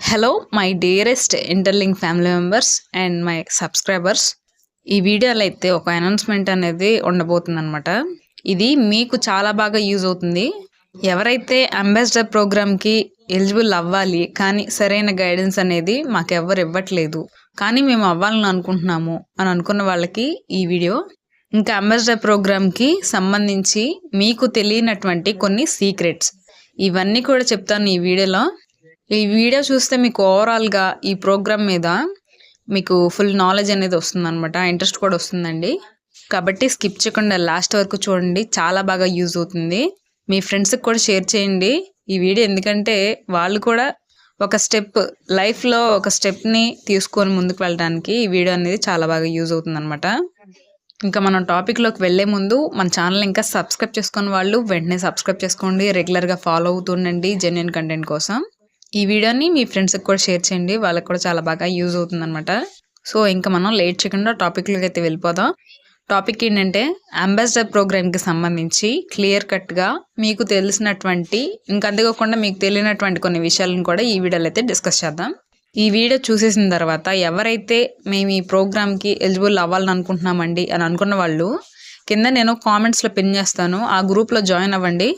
Hello my dearest Interlink family members and my subscribers ఈ వీడియోలో అయితే ఒక అనౌన్స్మెంట్ అనేది ఉండబోతుంది అనమాట ఇది మీకు చాలా బాగా యూజ్ అవుతుంది. ఎవరైతే అంబాసిడర్ ప్రోగ్రామ్కి ఎలిజిబుల్ అవ్వాలి కానీ సరైన గైడెన్స్ అనేది మాకు ఎవరు ఇవ్వట్లేదు కానీ మేము అవ్వాలని అనుకుంటున్నాము అని అనుకున్న వాళ్ళకి ఈ వీడియో. ఇంకా అంబాసిడర్ ప్రోగ్రామ్కి సంబంధించి మీకు తెలియనటువంటి కొన్ని సీక్రెట్స్ ఇవన్నీ కూడా చెప్తాను ఈ వీడియోలో. ఈ వీడియో చూస్తే మీకు ఓవరాల్గా ఈ ప్రోగ్రామ్ మీద మీకు ఫుల్ నాలెడ్జ్ అనేది వస్తుంది అనమాట ఇంట్రెస్ట్ కూడా వస్తుందండి. కాబట్టి స్కిప్ చేయకుండా లాస్ట్ వరకు చూడండి. చాలా బాగా యూజ్ అవుతుంది. మీ ఫ్రెండ్స్కి కూడా షేర్ చేయండి. ఈ వీడియో ఎందుకంటే వాళ్ళు కూడా ఒక స్టెప్ లైఫ్లో ఒక స్టెప్ని తీసుకొని ముందుకు వెళ్ళడానికి ఈ వీడియో అనేది చాలా బాగా యూజ్ అవుతుంది అనమాట ఇంకా మనం టాపిక్లోకి వెళ్ళే ముందు మన ఛానల్ ఇంకా సబ్స్క్రైబ్ చేసుకున్న వాళ్ళు వెంటనే సబ్స్క్రైబ్ చేసుకోండి. రెగ్యులర్గా ఫాలో అవుతుండండి. జెన్యున్ కంటెంట్ కోసం. ఈ వీడియోని మీ ఫ్రెండ్స్కి కూడా షేర్ చేయండి. వాళ్ళకి కూడా చాలా బాగా యూజ్ అవుతుందన్నమాట. సో ఇంకా మనం లేట్ చేయకుండా టాపిక్లోకి అయితే వెళ్ళిపోదాం. టాపిక్ ఏంటంటే అంబాసిడర్ ప్రోగ్రామ్కి సంబంధించి క్లియర్ కట్గా మీకు తెలిసినటువంటి ఇంకా అంతేకాకుండా మీకు తెలియనటువంటి కొన్ని విషయాలను కూడా ఈ వీడియోలో అయితే డిస్కస్ చేద్దాం. ఈ వీడియో చూసేసిన తర్వాత ఎవరైతే మేము ఈ ప్రోగ్రామ్కి ఎలిజిబుల్ అవ్వాలని అనుకుంటున్నామండి అని అనుకున్న వాళ్ళు కింద నేను కామెంట్స్లో పిన్ చేస్తాను. ఆ గ్రూప్లో జాయిన్ అవ్వండి.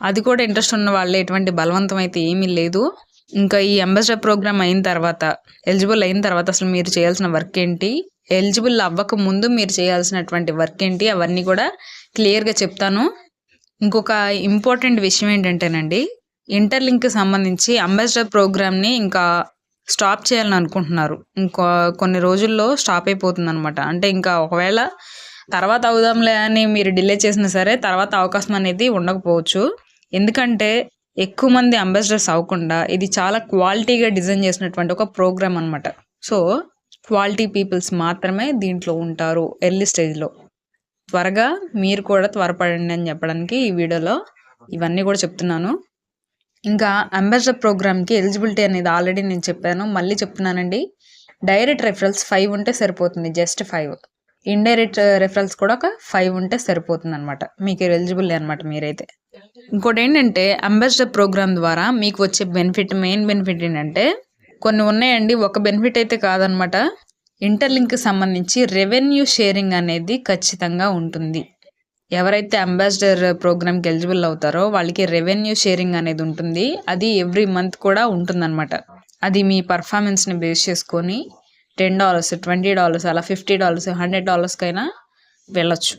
అది కూడా ఇంట్రెస్ట్ ఉన్న వాళ్ళు ఎటువంటి బలవంతం అయితే ఏమీ లేదు. ఇంకా ఈ అంబాసిడర్ ప్రోగ్రామ్ అయిన తర్వాత ఎలిజిబుల్ అయిన తర్వాత అసలు మీరు చేయాల్సిన వర్క్ ఏంటి? ఎలిజిబుల్ అవ్వక ముందు మీరు చేయాల్సినటువంటి వర్క్ ఏంటి? అవన్నీ కూడా క్లియర్గా చెప్తాను. ఇంకొక ఇంపార్టెంట్ విషయం ఏంటంటేనండి ఇంటర్లింక్కి సంబంధించి అంబాసిడర్ ప్రోగ్రామ్ని ఇంకా స్టాప్ చేయాలని అనుకుంటున్నారు. ఇంకో కొన్ని రోజుల్లో స్టాప్ అయిపోతుంది అనమాట అంటే ఇంకా ఒకవేళ తర్వాత అవుదాంలే అని మీరు డిలే చేసినా సరే తర్వాత అవకాశం అనేది ఉండకపోవచ్చు. ఎందుకంటే ఎక్కువ మంది అంబాసిడర్స్ అవ్వకుండా ఇది చాలా క్వాలిటీగా డిజైన్ చేసినటువంటి ఒక ప్రోగ్రామ్ అనమాట సో క్వాలిటీ పీపుల్స్ మాత్రమే దీంట్లో ఉంటారు ఎర్లీ స్టేజ్లో త్వరగా మీరు కూడా త్వరపడండి అని చెప్పడానికి ఈ వీడియోలో ఇవన్నీ కూడా చెప్తున్నాను. ఇంకా అంబాసిడర్ ప్రోగ్రామ్కి ఎలిజిబిలిటీ అనేది ఆల్రెడీ నేను చెప్పాను. మళ్ళీ చెప్తున్నానండి. డైరెక్ట్ రెఫరల్స్ ఫైవ్ ఉంటే సరిపోతుంది జస్ట్ ఫైవ్ ఇండైరెక్ట్ రెఫరల్స్ కూడా ఒక ఫైవ్ ఉంటే సరిపోతుంది అనమాట మీకు ఎలిజిబుల్ అనమాట మీరైతే. ఇంకోటి ఏంటంటే అంబాసిడర్ ప్రోగ్రామ్ ద్వారా మీకు వచ్చే బెనిఫిట్ మెయిన్ బెనిఫిట్ ఏంటంటే కొన్ని ఉన్నాయండి ఒక బెనిఫిట్ అయితే కాదనమాట. ఇంటర్లింక్కి సంబంధించి రెవెన్యూ షేరింగ్ అనేది ఖచ్చితంగా ఉంటుంది. ఎవరైతే అంబాసిడర్ ప్రోగ్రామ్కి ఎలిజిబుల్ అవుతారో వాళ్ళకి రెవెన్యూ షేరింగ్ అనేది ఉంటుంది. అది ఎవ్రీ మంత్ కూడా ఉంటుందన్నమాట అది మీ పర్ఫార్మెన్స్ని బేస్ చేసుకొని టెన్ డాలర్స్ ట్వంటీ డాలర్స్ అలా ఫిఫ్టీ డాలర్స్ హండ్రెడ్ డాలర్స్కైనా వెళ్ళొచ్చు.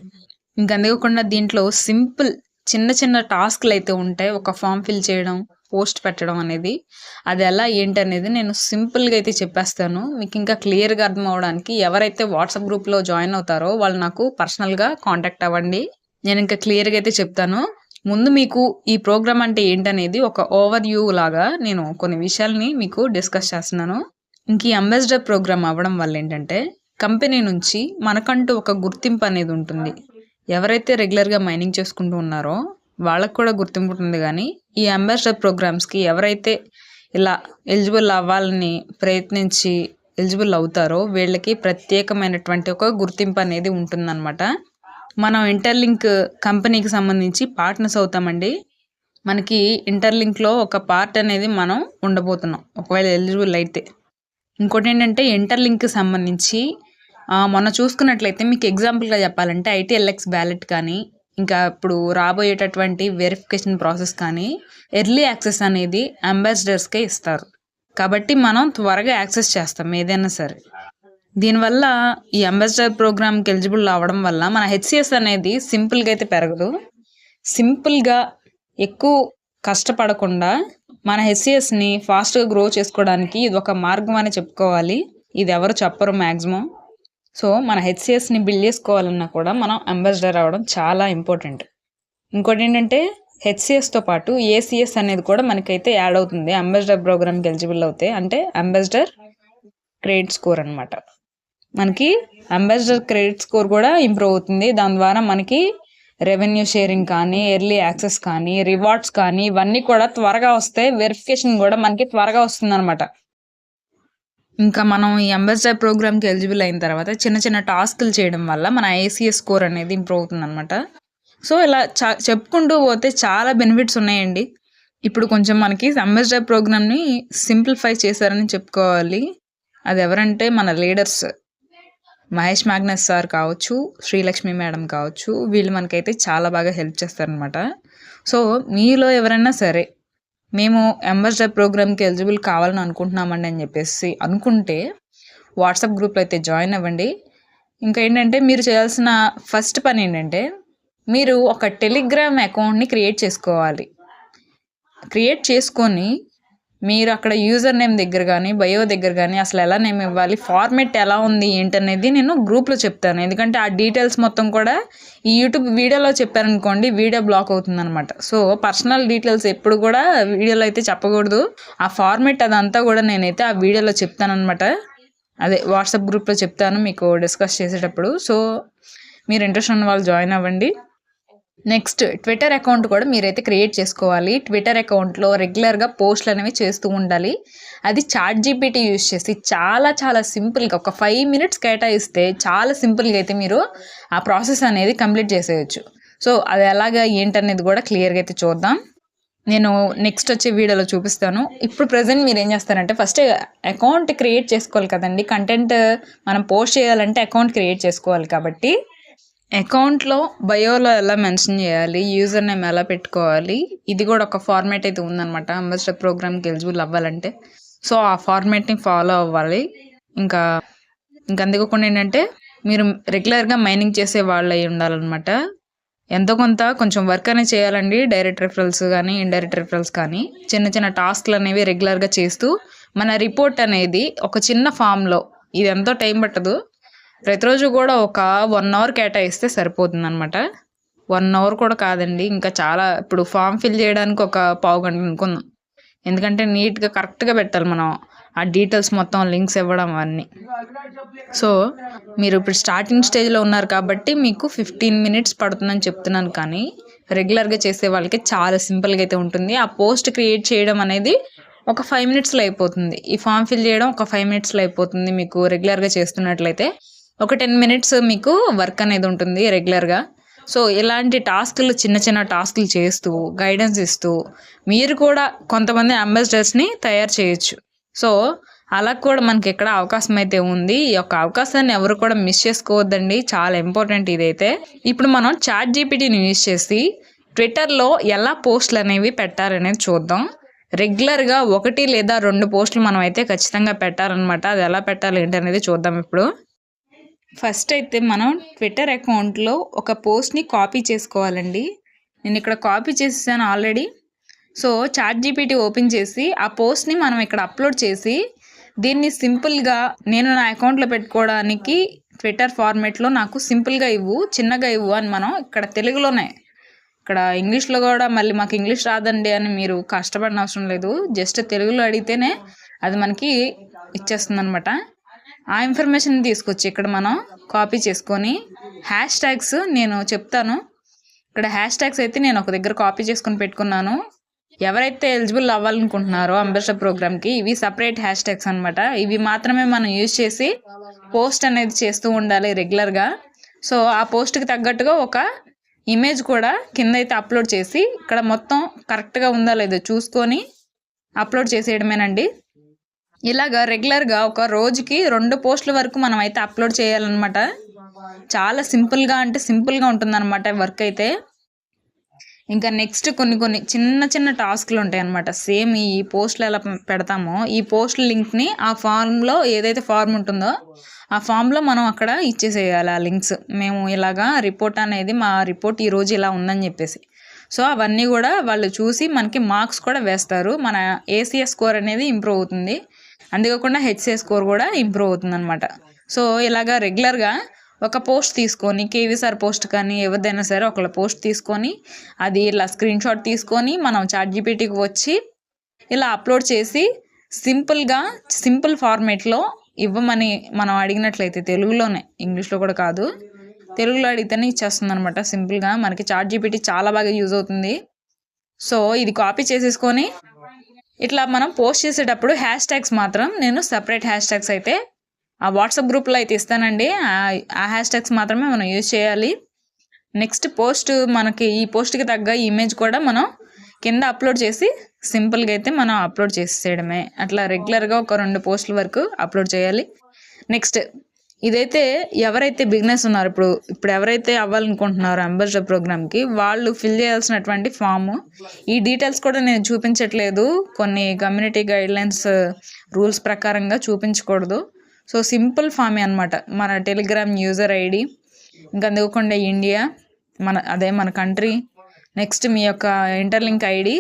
ఇంకా అందుకోకుండా దీంట్లో సింపుల్ చిన్న చిన్న టాస్క్లు అయితే ఉంటాయి. ఒక ఫామ్ ఫిల్ చేయడం పోస్ట్ పెట్టడం అనేది. అది ఎలా ఏంటి అనేది నేను సింపుల్గా అయితే చెప్పేస్తాను. మీకు ఇంకా క్లియర్గా అర్థం అవడానికి ఎవరైతే వాట్సాప్ గ్రూప్లో జాయిన్ అవుతారో వాళ్ళు నాకు పర్సనల్గా కాంటాక్ట్ అవ్వండి. నేను ఇంకా క్లియర్గా అయితే చెప్తాను. ముందు మీకు ఈ ప్రోగ్రామ్ అంటే ఏంటనేది ఒక ఓవర్ వ్యూ లాగా నేను కొన్ని విషయాల్ని మీకు డిస్కస్ చేస్తున్నాను. ఇంక ఈ అంబాసిడర్ ప్రోగ్రామ్ అవ్వడం వల్ల ఏంటంటే కంపెనీ నుంచి మనకంటూ ఒక గుర్తింపు అనేది ఉంటుంది. ఎవరైతే రెగ్యులర్గా మైనింగ్ చేసుకుంటూ ఉన్నారో వాళ్ళకు కూడా గుర్తింపు ఉంటుంది కానీ ఈ అంబాసిడర్ ప్రోగ్రామ్స్కి ఎవరైతే ఇలా ఎలిజిబుల్ అవ్వాలని ప్రయత్నించి ఎలిజిబుల్ అవుతారో వీళ్ళకి ప్రత్యేకమైనటువంటి ఒక గుర్తింపు అనేది ఉంటుందన్నమాట. మనం ఇంటర్లింక్ కంపెనీకి సంబంధించి పార్ట్నర్స్ అవుతామండి. మనకి ఇంటర్లింక్లో ఒక పార్ట్ అనేది మనం ఉండబోతున్నాం ఒకవేళ ఎలిజిబుల్ అయితే. ఇంకోటి ఏంటంటే ఇంటర్లింక్కి సంబంధించి మొన్న చూసుకున్నట్లయితే మీకు ఎగ్జాంపుల్గా చెప్పాలంటే ఐటీఎల్ఎక్స్ బ్యాలెట్ కానీ ఇంకా ఇప్పుడు రాబోయేటటువంటి వెరిఫికేషన్ ప్రాసెస్ కానీ ఎర్లీ యాక్సెస్ అనేది అంబాసిడర్స్కే ఇస్తారు. కాబట్టి మనం త్వరగా యాక్సెస్ చేస్తాం ఏదైనా సరే. దీనివల్ల ఈ అంబాసిడర్ ప్రోగ్రామ్కి ఎలిజిబుల్ అవ్వడం వల్ల మన హెచ్సిఎస్ అనేది సింపుల్గా అయితే పెరగదు. సింపుల్గా ఎక్కువ కష్టపడకుండా మన హెచ్సిఎస్ని ఫాస్ట్గా గ్రో చేసుకోవడానికి ఇది ఒక మార్గం అని చెప్పుకోవాలి. ఇది ఎవరు చెప్పరు మ్యాక్సిమం సో మన హెచ్సిఎస్ని బిల్డ్ చేసుకోవాలన్నా కూడా మనం అంబాసిడర్ అవ్వడం చాలా ఇంపార్టెంట్. ఇంకోటి ఏంటంటే హెచ్సిఎస్తో పాటు ఏసీఎస్ అనేది కూడా మనకైతే యాడ్ అవుతుంది. అంబాసిడర్ ప్రోగ్రామ్కి ఎలిజిబుల్ అవుతాయి అంటే అంబాసిడర్ క్రెడిట్ స్కోర్ అనమాట మనకి అంబాసిడర్ క్రెడిట్ స్కోర్ కూడా ఇంప్రూవ్ అవుతుంది. దాని ద్వారా మనకి రెవెన్యూ షేరింగ్ కానీ ఎర్లీ యాక్సెస్ కానీ రివార్డ్స్ కానీ ఇవన్నీ కూడా త్వరగా వస్తాయి వెరిఫికేషన్ కూడా మనకి త్వరగా వస్తుంది అనమాట ఇంకా మనం ఈ అంబాసిడర్ ప్రోగ్రామ్కి ఎలిజిబుల్ అయిన తర్వాత చిన్న చిన్న టాస్క్లు చేయడం వల్ల మన ఐసీఎస్ స్కోర్ అనేది ఇంప్రూవ్ అవుతుంది అనమాట సో ఇలా చా చెప్పుకుంటూ పోతే చాలా బెనిఫిట్స్ ఉన్నాయండి. ఇప్పుడు కొంచెం మనకి అంబాసిడర్ ప్రోగ్రామ్ని సింప్లిఫై చేశారని చెప్పుకోవాలి. అది ఎవరంటే మన లీడర్స్ మహేష్ మ్యాగ్నస్ సార్ కావచ్చు శ్రీలక్ష్మి మేడం కావచ్చు వీళ్ళు మనకైతే చాలా బాగా హెల్ప్ చేస్తారనమాట సో మీలో ఎవరైనా సరే మేము అంబాసిడర్ ప్రోగ్రామ్కి ఎలిజిబుల్ కావాలని అనుకుంటున్నామండి అని చెప్పేసి అనుకుంటే వాట్సాప్ గ్రూప్లో అయితే జాయిన్ అవ్వండి. ఇంకా ఏంటంటే మీరు చేయాల్సిన ఫస్ట్ పని ఏంటంటే మీరు ఒక టెలిగ్రామ్ అకౌంట్ని క్రియేట్ చేసుకోవాలి. క్రియేట్ చేసుకొని మీరు అక్కడ యూజర్ నేమ్ దగ్గర కానీ బయో దగ్గర కానీ అసలు ఎలా నేమ్ ఇవ్వాలి ఫార్మెట్ ఎలా ఉంది ఏంటనేది నేను గ్రూప్లో చెప్తాను. ఎందుకంటే ఆ డీటెయిల్స్ మొత్తం కూడా ఈ యూట్యూబ్ వీడియోలో చెప్పారనుకోండి వీడియో బ్లాక్ అవుతుందనమాట సో పర్సనల్ డీటెయిల్స్ ఎప్పుడు కూడా వీడియోలో అయితే చెప్పకూడదు. ఆ ఫార్మెట్ అదంతా కూడా నేనైతే ఆ వీడియోలో చెప్తానమాట అదే వాట్సాప్ గ్రూప్లో చెప్తాను మీకు డిస్కస్ చేసేటప్పుడు. సో మీరు ఇంట్రెస్ట్ ఉన్న వాళ్ళు జాయిన్ అవ్వండి. నెక్స్ట్ ట్విట్టర్ అకౌంట్ కూడా మీరైతే క్రియేట్ చేసుకోవాలి. ట్విట్టర్ అకౌంట్లో రెగ్యులర్గా పోస్ట్లు అనేవి చేస్తూ ఉండాలి. అది చాట్ జీపీటీ యూజ్ చేసి చాలా చాలా సింపుల్గా ఒక ఫైవ్ మినిట్స్ కేటాయిస్తే చాలా సింపుల్గా అయితే మీరు ఆ ప్రాసెస్ అనేది కంప్లీట్ చేసేయచ్చు. సో అది ఎలాగా ఏంటనేది కూడా క్లియర్గా అయితే చూద్దాం. నేను నెక్స్ట్ వచ్చే వీడియోలో చూపిస్తాను. ఇప్పుడు ప్రజెంట్ మీరు ఏం చేస్తారంటే ఫస్ట్ అకౌంట్ క్రియేట్ చేసుకోవాలి కదండి. కంటెంట్ మనం పోస్ట్ చేయాలంటే అకౌంట్ క్రియేట్ చేసుకోవాలి కాబట్టి అకౌంట్లో బయోలో ఎలా మెన్షన్ చేయాలి యూజర్ నేమ్ ఎలా పెట్టుకోవాలి ఇది కూడా ఒక ఫార్మాట్ అయితే ఉందన్నమాట. అంబాసిడర్ ప్రోగ్రామ్కి ఎలిజిబుల్ అవ్వాలంటే. సో ఆ ఫార్మాట్ని ఫాలో అవ్వాలి. ఇంకా ఇంకా అందుకోకుండా ఏంటంటే మీరు రెగ్యులర్గా మైనింగ్ చేసే వాళ్ళు అయి ఉండాలన్నమాట. ఎంతో కొంత కొంచెం వర్క్ అనేది చేయాలండి డైరెక్ట్ రిఫరల్స్ కానీ ఇండైరెక్ట్ రిఫరల్స్ కానీ. చిన్న చిన్న టాస్క్లు అనేవి రెగ్యులర్గా చేస్తూ మన రిపోర్ట్ అనేది ఒక చిన్న ఫామ్లో ఇది ఎంతో టైం పట్టదు. ప్రతిరోజు కూడా ఒక వన్ అవర్ కేటాయిస్తే సరిపోతుంది అనమాట వన్ అవర్ కూడా కాదండి. ఇంకా చాలా ఇప్పుడు ఫామ్ ఫిల్ చేయడానికి ఒక పావు గంట అనుకుందాం. ఎందుకంటే నీట్గా కరెక్ట్గా పెట్టాలి మనం. ఆ డీటెయిల్స్ మొత్తం లింక్స్ ఇవ్వడం అవన్నీ. సో మీరు ఇప్పుడు స్టార్టింగ్ స్టేజ్లో ఉన్నారు కాబట్టి మీకు ఫిఫ్టీన్ మినిట్స్ పడుతుందని చెప్తున్నాను కానీ రెగ్యులర్గా చేసే వాళ్ళకి చాలా సింపుల్గా అయితే ఉంటుంది. ఆ పోస్ట్ క్రియేట్ చేయడం అనేది ఒక ఫైవ్ మినిట్స్లో అయిపోతుంది. ఈ ఫామ్ ఫిల్ చేయడం ఒక ఫైవ్ మినిట్స్లో అయిపోతుంది మీకు రెగ్యులర్గా చేస్తున్నట్లయితే. ఒక టెన్ మినిట్స్ మీకు వర్క్ అనేది ఉంటుంది రెగ్యులర్గా సో ఇలాంటి టాస్క్లు చిన్న చిన్న టాస్క్లు చేస్తూ గైడెన్స్ ఇస్తూ మీరు కూడా కొంతమంది అంబాసిడర్స్ని తయారు చేయొచ్చు. సో అలా కూడా మనకి ఎక్కడ అవకాశం అయితే ఉంది ఈ యొక్క అవకాశాన్ని ఎవరు కూడా మిస్ చేసుకోవద్దండి చాలా ఇంపార్టెంట్ ఇదైతే. ఇప్పుడు మనం చాట్ జీపీటీని యూజ్ చేసి ట్విట్టర్లో ఎలా పోస్టులు అనేవి పెట్టాలనేది చూద్దాం. రెగ్యులర్గా ఒకటి లేదా రెండు పోస్టులు మనం అయితే ఖచ్చితంగా పెట్టాలన్నమాట. అది ఎలా పెట్టాలి ఏంటి అనేది చూద్దాం ఇప్పుడు. ఫస్ట్ అయితే మనం ట్విట్టర్ అకౌంట్లో ఒక పోస్ట్ని కాపీ చేసుకోవాలండి. నేను ఇక్కడ కాపీ చేసేసాను already. So ChatGPT open చేసి ఆ పోస్ట్ని మనం ఇక్కడ అప్లోడ్ చేసి దీన్ని సింపుల్గా నేను నా అకౌంట్లో పెట్టుకోవడానికి ట్విట్టర్ ఫార్మేట్లో నాకు సింపుల్గా ఇవ్వు చిన్నగా ఇవ్వు అని మనం ఇక్కడ తెలుగులోనే. ఇక్కడ ఇంగ్లీష్లో కూడా మళ్ళీ మాకు ఇంగ్లీష్ రాదండి అని మీరు కష్టపడిన అవసరం లేదు. జస్ట్ తెలుగులో అడిగితేనే అది మనకి ఇచ్చేస్తుంది అనమాట ఆ ఇన్ఫర్మేషన్ తీసుకొచ్చి ఇక్కడ మనం కాపీ చేసుకొని హ్యాష్ ట్యాగ్స్ నేను చెప్తాను. ఇక్కడ హ్యాష్ ట్యాగ్స్ అయితే నేను ఒక దగ్గర కాపీ చేసుకొని పెట్టుకున్నాను. ఎవరైతే ఎలిజిబుల్ అవ్వాలనుకుంటున్నారో అంబేద్కర్ ప్రోగ్రామ్కి ఇవి సపరేట్ హ్యాష్ ట్యాగ్స్ అనమాట ఇవి మాత్రమే మనం యూజ్ చేసి పోస్ట్ అనేది చేస్తూ ఉండాలి రెగ్యులర్గా సో ఆ పోస్ట్కి తగ్గట్టుగా ఒక ఇమేజ్ కూడా కింద అయితే అప్లోడ్ చేసి ఇక్కడ మొత్తం కరెక్ట్గా ఉందా లేదో చూసుకొని అప్లోడ్ చేసేయడమేనండి. ఇలాగా రెగ్యులర్గా ఒక రోజుకి రెండు పోస్టుల వరకు మనం అయితే అప్లోడ్ చేయాలన్నమాట. చాలా సింపుల్గా అంటే సింపుల్గా ఉంటుందన్నమాట వర్క్ అయితే. ఇంకా నెక్స్ట్ కొన్ని కొన్ని చిన్న చిన్న టాస్క్లు ఉంటాయి అనమాట సేమ్ ఈ పోస్టులు ఎలా పెడతామో ఈ పోస్ట్ లింక్ని ఆ ఫామ్లో ఏదైతే ఫార్మ్ ఉంటుందో ఆ ఫామ్లో మనం అక్కడ ఇచ్చేసేయాలి ఆ లింక్స్. మేము ఇలాగా రిపోర్ట్ అనేది మా రిపోర్ట్ ఈరోజు ఇలా ఉందని చెప్పేసి. సో అవన్నీ కూడా వాళ్ళు చూసి మనకి మార్క్స్ కూడా వేస్తారు. మన ఏసీఎస్ స్కోర్ అనేది ఇంప్రూవ్ అవుతుంది. అంతేకాకుండా హెచ్సిఏ స్కోర్ కూడా ఇంప్రూవ్ అవుతుంది అనమాట సో ఇలాగా రెగ్యులర్గా ఒక పోస్ట్ తీసుకొని కేవీసార్ పోస్ట్ కానీ ఎవరిదైనా సరే ఒకళ్ళ పోస్ట్ తీసుకొని అది ఇలా స్క్రీన్ షాట్ తీసుకొని మనం చాట్ జీపీటీకి వచ్చి ఇలా అప్లోడ్ చేసి సింపుల్గా సింపుల్ ఫార్మేట్లో ఇవ్వమని మనం అడిగినట్లయితే తెలుగులోనే ఇంగ్లీష్లో కూడా కాదు. తెలుగులో అడిగితేనే ఇచ్చేస్తుంది అనమాట సింపుల్గా మనకి చాట్ జీపీటీ చాలా బాగా యూజ్ అవుతుంది. సో ఇది కాపీ చేసేసుకొని ఇట్లా మనం పోస్ట్ చేసేటప్పుడు హ్యాష్ ట్యాగ్స్ మాత్రం నేను సపరేట్ హ్యాష్ ట్యాగ్స్ అయితే ఆ వాట్సాప్ గ్రూప్లో అయితే ఇస్తానండి. ఆ హ్యాష్ ట్యాగ్స్ మాత్రమే మనం యూజ్ చేయాలి. నెక్స్ట్ పోస్ట్ మనకి ఈ పోస్ట్కి తగ్గ ఇమేజ్ కూడా మనం కింద అప్లోడ్ చేసి సింపుల్గా అయితే మనం అప్లోడ్ చేసేయడమే. అట్లా రెగ్యులర్గా ఒక రెండు పోస్టుల వరకు అప్లోడ్ చేయాలి. నెక్స్ట్ ఇదైతే ఎవరైతే బిగినర్స్ ఉన్నారో ఇప్పుడు ఇప్పుడు ఎవరైతే అవ్వాలనుకుంటున్నారో అంబాసిడర్ ప్రోగ్రామ్కి వాళ్ళు ఫిల్ చేయాల్సినటువంటి ఫాము ఈ డీటెయిల్స్ కూడా నేను చూపించట్లేదు. కొన్ని కమ్యూనిటీ గైడ్లైన్స్ రూల్స్ ప్రకారంగా చూపించకూడదు. సో సింపుల్ ఫామే అనమాట మన టెలిగ్రామ్ యూజర్ ఐడి ఇంకా అందుకోకుండా ఇండియా మన అదే మన కంట్రీ నెక్స్ట్ మీ యొక్క ఇంటర్లింక్ ఐడి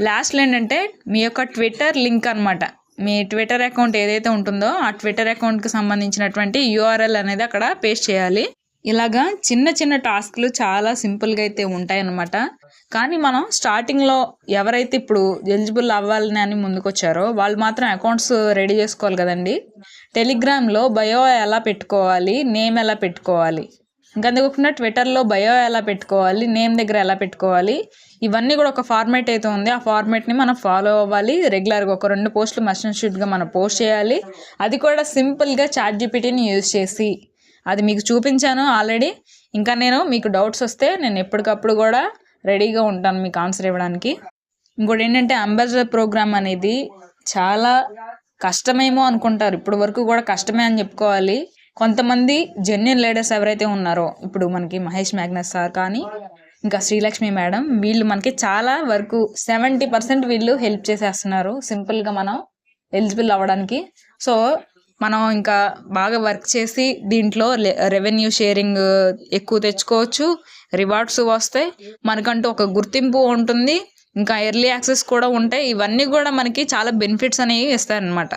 లాస్ట్లో ఏంటంటే మీ యొక్క ట్విట్టర్ లింక్ అనమాట మీ ట్విట్టర్ అకౌంట్ ఏదైతే ఉంటుందో ఆ ట్విట్టర్ అకౌంట్కి సంబంధించినటువంటి యూఆర్ఎల్ అనేది అక్కడ పేస్ట్ చేయాలి. ఇలాగా చిన్న చిన్న టాస్క్లు చాలా సింపుల్గా అయితే ఉంటాయన్నమాట. కానీ మనం స్టార్టింగ్లో ఎవరైతే ఇప్పుడు ఎలిజిబుల్ అవ్వాలని అని ముందుకొచ్చారో వాళ్ళు మాత్రం అకౌంట్స్ రెడీ చేసుకోవాలి కదండి. టెలిగ్రామ్లో బయో ఎలా పెట్టుకోవాలి నేమ్ ఎలా పెట్టుకోవాలి. ఇంకా అందుకోకుండా ట్విట్టర్లో బయో ఎలా పెట్టుకోవాలి నేమ్ దగ్గర ఎలా పెట్టుకోవాలి ఇవన్నీ కూడా ఒక ఫార్మేట్ అయితే ఉంది. ఆ ఫార్మేట్ని మనం ఫాలో అవ్వాలి. రెగ్యులర్గా ఒక రెండు పోస్టులు మస్ట్ షూట్గా మనం పోస్ట్ చేయాలి. అది కూడా సింపుల్గా చాట్ జీపీటీని యూజ్ చేసి. అది మీకు చూపించాను ఆల్రెడీ ఇంకా నేను మీకు డౌట్స్ వస్తే నేను ఎప్పటికప్పుడు కూడా రెడీగా ఉంటాను మీకు ఆన్సర్ ఇవ్వడానికి. ఇంకోటి ఏంటంటే అంబాసిడర్ ప్రోగ్రామ్ అనేది చాలా కష్టమేమో అనుకుంటారు. ఇప్పుడు వరకు కూడా కష్టమే అని చెప్పుకోవాలి. కొంతమంది జెన్యున్ లీడర్స్ ఎవరైతే ఉన్నారో ఇప్పుడు మనకి మహేష్ మ్యాగ్నస్ సార్ కానీ ఇంకా శ్రీలక్ష్మి మేడం వీళ్ళు మనకి చాలా వరకు సెవెంటీ పర్సెంట్ వీళ్ళు హెల్ప్ చేసేస్తున్నారు సింపుల్గా మనం ఎలిజిబుల్ అవ్వడానికి. సో మనం ఇంకా బాగా వర్క్ చేసి దీంట్లో రెవెన్యూ షేరింగ్ ఎక్కువ తెచ్చుకోవచ్చు రివార్డ్స్ వస్తాయి. మనకంటూ ఒక గుర్తింపు ఉంటుంది ఇంకా ఎర్లీ యాక్సెస్ కూడా ఉంటాయి. ఇవన్నీ కూడా మనకి చాలా బెనిఫిట్స్ అనేవి ఇస్తారనమాట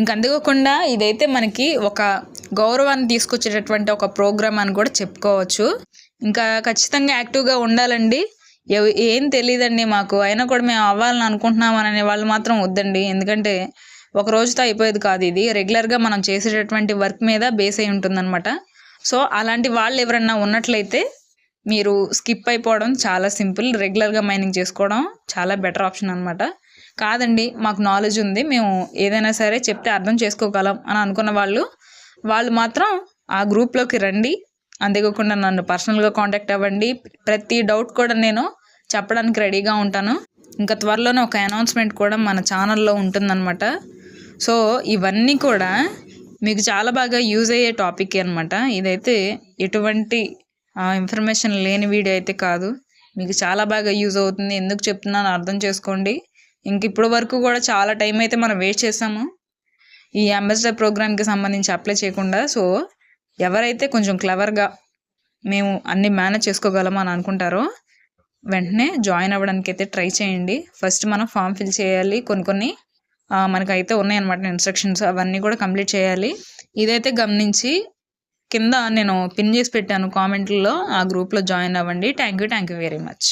ఇంకా అందుకోకుండా ఇదైతే మనకి ఒక గౌరవాన్ని తీసుకొచ్చేటటువంటి ఒక ప్రోగ్రామ్ అని కూడా చెప్పుకోవచ్చు. ఇంకా ఖచ్చితంగా యాక్టివ్గా ఉండాలండి. ఏం తెలియదండి మాకు. అయినా కూడా మేము అవ్వాలని అనుకుంటున్నాం అనే వాళ్ళు మాత్రం వద్దండి. ఎందుకంటే ఒక రోజుతో అయిపోయేది కాదు ఇది. రెగ్యులర్గా మనం చేసేటటువంటి వర్క్ మీద బేస్ అయి ఉంటుందన్నమాట. సో అలాంటి వాళ్ళు ఎవరన్నా ఉన్నట్లయితే మీరు స్కిప్ అయిపోవడం చాలా సింపుల్. రెగ్యులర్గా మైనింగ్ చేసుకోవడం చాలా బెటర్ ఆప్షన్ అనమాట కాదండి మాకు నాలెడ్జ్ ఉంది. మేము ఏదైనా సరే చెప్తే అర్థం చేసుకోగలం అని అనుకున్న వాళ్ళు వాళ్ళు మాత్రం ఆ గ్రూప్లోకి రండి. అంతేకాకుండా నన్ను పర్సనల్గా కాంటాక్ట్ అవ్వండి. ప్రతి డౌట్ కూడా నేను చెప్పడానికి రెడీగా ఉంటాను. ఇంకా త్వరలోనే ఒక అనౌన్స్మెంట్ కూడా మన ఛానల్లో ఉంటుందన్నమాట. సో ఇవన్నీ కూడా మీకు చాలా బాగా యూజ్ అయ్యే టాపిక్ అనమాట ఇదైతే ఎటువంటి ఇన్ఫర్మేషన్ లేని వీడియో అయితే కాదు. మీకు చాలా బాగా యూజ్ అవుతుంది. ఎందుకు చెప్తున్నాను అర్థం చేసుకోండి. ఇంక ఇప్పటి వరకు కూడా చాలా టైం అయితే మనం వేస్ట్ చేసాము. ఈ అంబాసిడర్ ప్రోగ్రామ్కి సంబంధించి అప్లై చేయకుండా. సో ఎవరైతే కొంచెం క్లవర్గా మేము అన్ని మేనేజ్ చేసుకోగలం అని అనుకుంటారో వెంటనే జాయిన్ అవ్వడానికి అయితే ట్రై చేయండి. ఫస్ట్ మనం ఫామ్ ఫిల్ చేయాలి. కొన్ని కొన్ని మనకైతే ఉన్నాయన్నమాట ఇన్స్ట్రక్షన్స్ అవన్నీ కూడా కంప్లీట్ చేయాలి. ఇదైతే గమనించి కింద నేను పిన్ చేసి పెట్టాను కామెంట్లో ఆ గ్రూప్లో జాయిన్ అవ్వండి. Thank you thank you very much